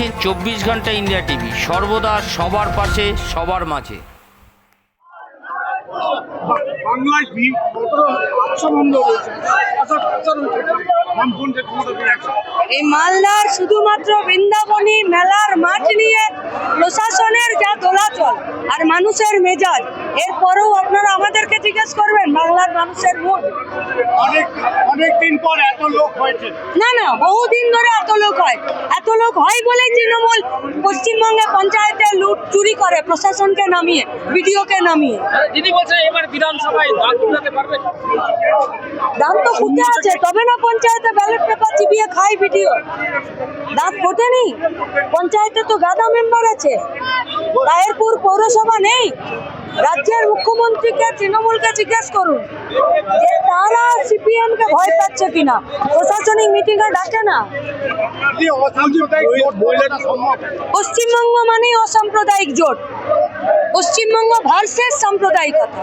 দেখছেন চব্বিশ ঘণ্টা ইন্ডিয়া টিভি। সর্বদা সবার পাশে সবার মাঝে। বাংলায় আচ্ছা আচ্ছা আসে এই মালদার শুধুমাত্র বৃন্দাবনী মেলার মাঠ নিয়ে প্রশাসনের দোলাচল আর মানুষের মেজাজ। এরপরেও আপনারা আমাদেরকে জিজ্ঞেস করবেন বাংলার মানুষের মুড অনেক অনেক দিন পর এত লোক হয়েছে। না না বহুদিন ধরে এত লোক হয়। এত লোক হয় বলে তৃণমূল পশ্চিমবঙ্গে পঞ্চায়েতে লুট চুরি করে প্রশাসনকে নামিয়ে বিডিওকে নামিয়ে। দিদি বলছে এবার বিধানসভায় পারবে দাম তো ফুটে আছে তবে না পঞ্চায়েতে ব্যালট পেপার চিবিয়ে খায় ভিডিও দাঁত ফোটেনি? পঞ্চায়েতে তো গাদা মেম্বার আছে। রায়েরপুর পৌরসভা নেই। রাজ্যের মুখ্যমন্ত্রীকে, তৃণমূলকে জিজ্ঞেস করুন যে তারা সিপিএম কে ভয় পাচ্ছে কিনা? প্রশাসনিক মিটিং এ ডাকে না। পশ্চিমবঙ্গ মানেই অসাম্প্রদায়িক জোট। পশ্চিমবঙ্গ ভার্সেস সাম্প্রদায়িকতা।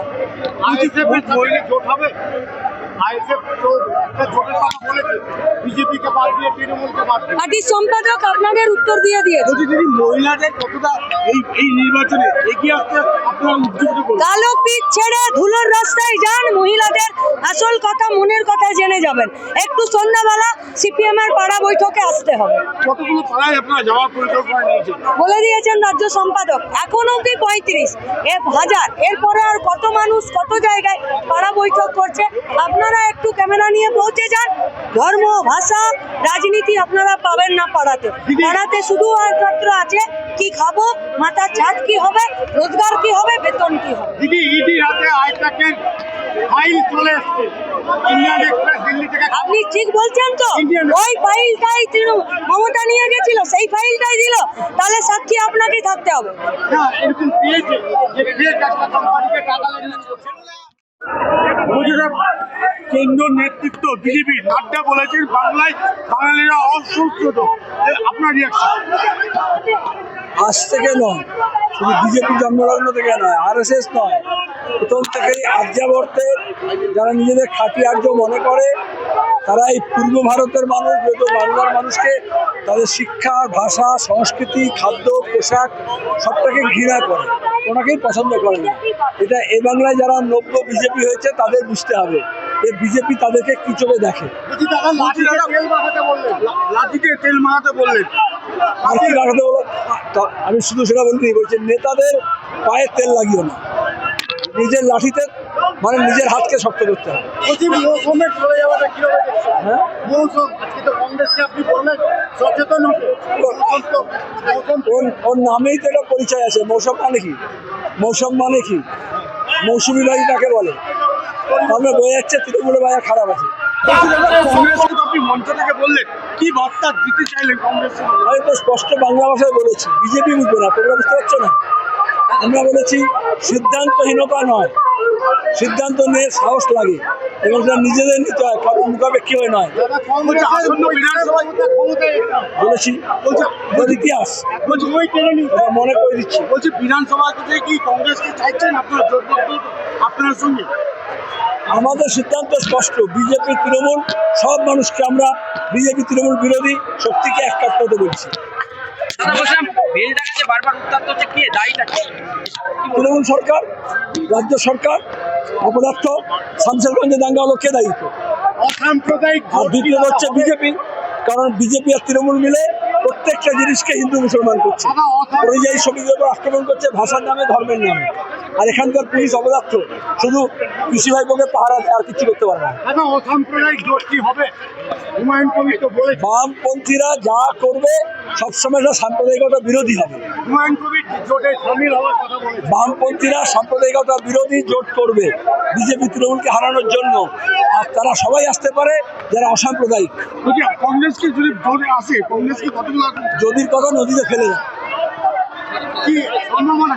পার্টির সম্পাদক আপনাদের উত্তর দিয়ে দিয়েছে। মহিলাদের কতটা এই এই নির্বাচনে এগিয়ে আসতে আপনারা উদ্যোগিত কালো পিচ ছেড়ে ধুলোর রাস্তায় যান মহিলাদের আসল কথা মনের কথা জেনে যাবেন। একটু সন্ধ্যাবেলা সিপিএম এর পাড়া বৈঠকে আসতে হবে। কতগুলো পাড়ায় আপনারা যাওয়ার পরিকল্পনা নিয়েছেন? বলে দিয়েছেন রাজ্য সম্পাদক এখন অবধি পঁয়ত্রিশ। এ হাজার এরপরে আর কত মানুষ কত জায়গায় পাড়া বৈঠক করছে আপনারা একটু ক্যামেরা নিয়ে পৌঁছে যান। ধর্ম ভাষা রাজনীতি আপনারা পাবেন না পাড়াতে। পাড়াতে শুধু আর মাত্র আছে কি খাব মাথার ছাদ কি হবে রোজগার কি হবে বেতন কি হবে? দিদি ইডি হাতে আইপ্যাকের ফাইল চলে এসছে। আপনি ঠিক বলছেন তো? ওই ফাইলটাই তৃণমূল মমতা নিয়ে গেছিল সেই ফাইলটাই দিল। তাহলে সাক্ষী আপনাকেই থাকতে হবে। না এরকম পেয়েছে যে ফেক একটা কোম্পানিকে টাকা কেন্দ্র নেতৃত্ব, বিজেপি, নাড্ডা বলেছেন বাংলায় বাঙালিরা অসুস্থ আপনার রিয়াকশন আজ থেকে নয়। শুধু বিজেপি জন্মলগ্ন থেকে নয় আর এস এস নয়। প্রথম থেকেই আর্যাবর্তের যারা নিজেদের খাঁটি আর্য মনে করে তারা এই পূর্ব ভারতের মানুষ, যত বাংলার মানুষকে তাদের শিক্ষা, ভাষা, সংস্কৃতি, খাদ্য, পোশাক, সবটাকে ঘৃণা করে। ওনাকেই পছন্দ করে না। এটা এ বাংলায় যারা নব্য বিজেপি হয়েছে, তাদের বুঝতে হবে। যে বিজেপি তাদেরকে কি চোখে দেখে? লাঠিতে তেল মাখাতে বললেন আমি শুধু সেটা বলিনি বলছি নেতাদের পায়ে তেল লাগিও না। নিজের লাঠিতে মানে নিজের হাতকে শক্ত করতে হবে। হ্যাঁ? ওর নামেই তো একটা পরিচয় আছে মৌসুম মানে কি? মৌসুম মানে কি? মৌসুমি ভাই কাকে বলে? আমরা বোঝা যাচ্ছে, তৃণমূলের বাজার খারাপ আছে। দিতে আমি তো স্পষ্ট বাংলা ভাষায় বলেছি, বিজেপি বুঝবে না, তোমরা বুঝতে পারছ না। আমরা বলেছি, সিদ্ধান্তহীনতা নয়। সিদ্ধান্ত নিয়ে সাহস লাগে এবং সেটা নিজেদের নিতে হয় কারণ মুখাপেক্ষি হয়ে নয়। বলেছি ইতিহাস মনে করে দিচ্ছি। বলছি বিধানসভা থেকে কি কংগ্রেসকে চাইছেন আপনার আপনার সঙ্গে আমাদের সিদ্ধান্ত স্পষ্ট বিজেপি তৃণমূল সব মানুষকে আমরা বিজেপি তৃণমূল বিরোধী শক্তিকে এক কাজ করতে বলছি তৃণমূল সরকার রাজ্য সরকার অপদার্থ শামশেরগঞ্জে দাঙ্গা হলো কে দায়িত্ব অসাম্প্রদায়িক আর দ্বিতীয় হচ্ছে বিজেপি কারণ বিজেপি আর তৃণমূল মিলে প্রত্যেকটা জিনিসকে হিন্দু মুসলমান করছে। পরিযায়ী শ্রমিকদের উপর আক্রমণ করছে ভাষার নামে ধর্মের নামে। আর এখানকার পুলিশ অপদার্থ শুধু কৃষি ভাই ভাইপোকে পাহারা দেয় আর কিছু করতে পারে না। অসাম্প্রদায়িক হবে? তো বামপন্থীরা যা করবে সবসময় সেটা সাম্প্রদায়িকতা বিরোধী হবে। বামপন্থীরা সাম্প্রদায়িকতা বিরোধী জোট করবে বিজেপি তৃণমূলকে হারানোর জন্য। আর তারা সবাই আসতে পারে যারা অসাম্প্রদায়িক। কংগ্রেসকে যদি আসে কংগ্রেসকে কতগুলো যদির কথা নদীতে ফেলে যায়। কি সম্ভাবনা